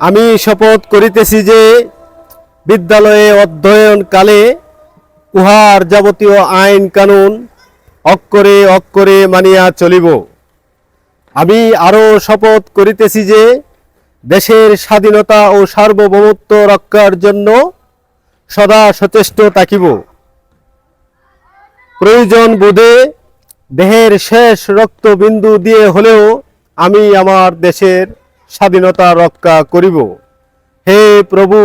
আমি শপথ করিতেছি যে বিদ্যালয়ে অধ্যয়নকালে উহার যাবতীয় আইন কানুন অক্ষরে অক্ষরে মানিয়া চলিব। আমি আরও শপথ করিতেছি যে দেশের স্বাধীনতা ও সার্বভৌমত্ব রক্ষার জন্য সদা সচেষ্ট থাকিব। প্রয়োজন বোধে দেহের শেষ রক্তবিন্দু দিয়ে হলেও আমি আমার দেশের স্বাধীনতা রক্ষা করিব। হে প্রভু,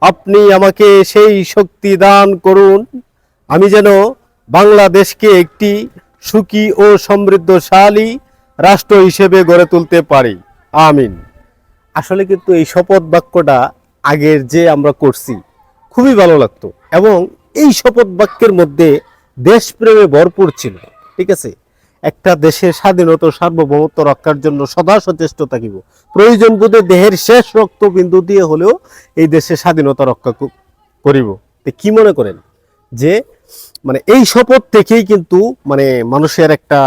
আপনি আমাকে সেই শক্তি দান করুন। আমি যেন বাংলাদেশকে একটি সুখী ও সমৃদ্ধশালী রাষ্ট্র হিসেবে গড়ে তুলতে পারি। আমিন। আসলে কিন্তু এই শপথ বাক্যটা আগের যে আমরা করছি, খুবই ভালো লাগতো। এবং এই শপথ বাক্যের মধ্যে দেশপ্রেমে ভরপুর ছিল। ঠিক আছে? একটা দেশের স্বাধীনতা সার্বভৌমত্ব রক্ষার জন্য সদা সচেষ্ট থাকিব। প্রয়োজন বোধে দেহের শেষ রক্ত রক্তবিন্দু দিয়ে হলেও এই দেশের স্বাধীনতা রক্ষা করিব। কি মনে করেন? যে মানে এই শপথ থেকেই কিন্তু মানে মানুষের একটা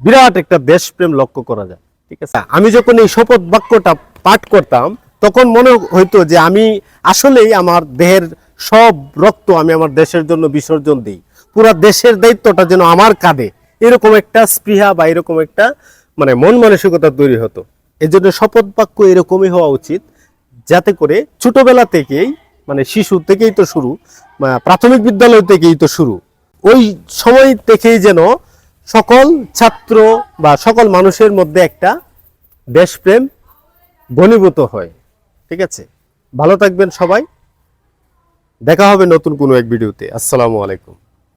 বিরাট একটা দেশপ্রেম লক্ষ্য করা যায়। ঠিক আছে? আমি যখন এই শপথ বাক্যটা পাঠ করতাম, তখন মনে হইতো যে আমি আসলেই আমার দেহের সব রক্ত আমি আমার দেশের জন্য বিসর্জন দিই। পুরা দেশের দায়িত্বটা যেন আমার কাঁধে। এরকম একটা স্পৃহা বা এরকম একটা মানে মন মানসিকতা তৈরি হতো। এই জন্য শপথ বাক্য এরকমই হওয়া উচিত, যাতে করে ছোটবেলা থেকেই মানে শিশু থেকেই তো শুরু প্রাথমিক বিদ্যালয় থেকেই তো শুরু। ওই সময় থেকেই যেন সকল ছাত্র বা সকল মানুষের মধ্যে একটা দেশপ্রেম ঘনীভূত হয়। ঠিক আছে? ভালো থাকবেন সবাই। দেখা হবে নতুন কোনো এক ভিডিওতে। আসসালামু আলাইকুম।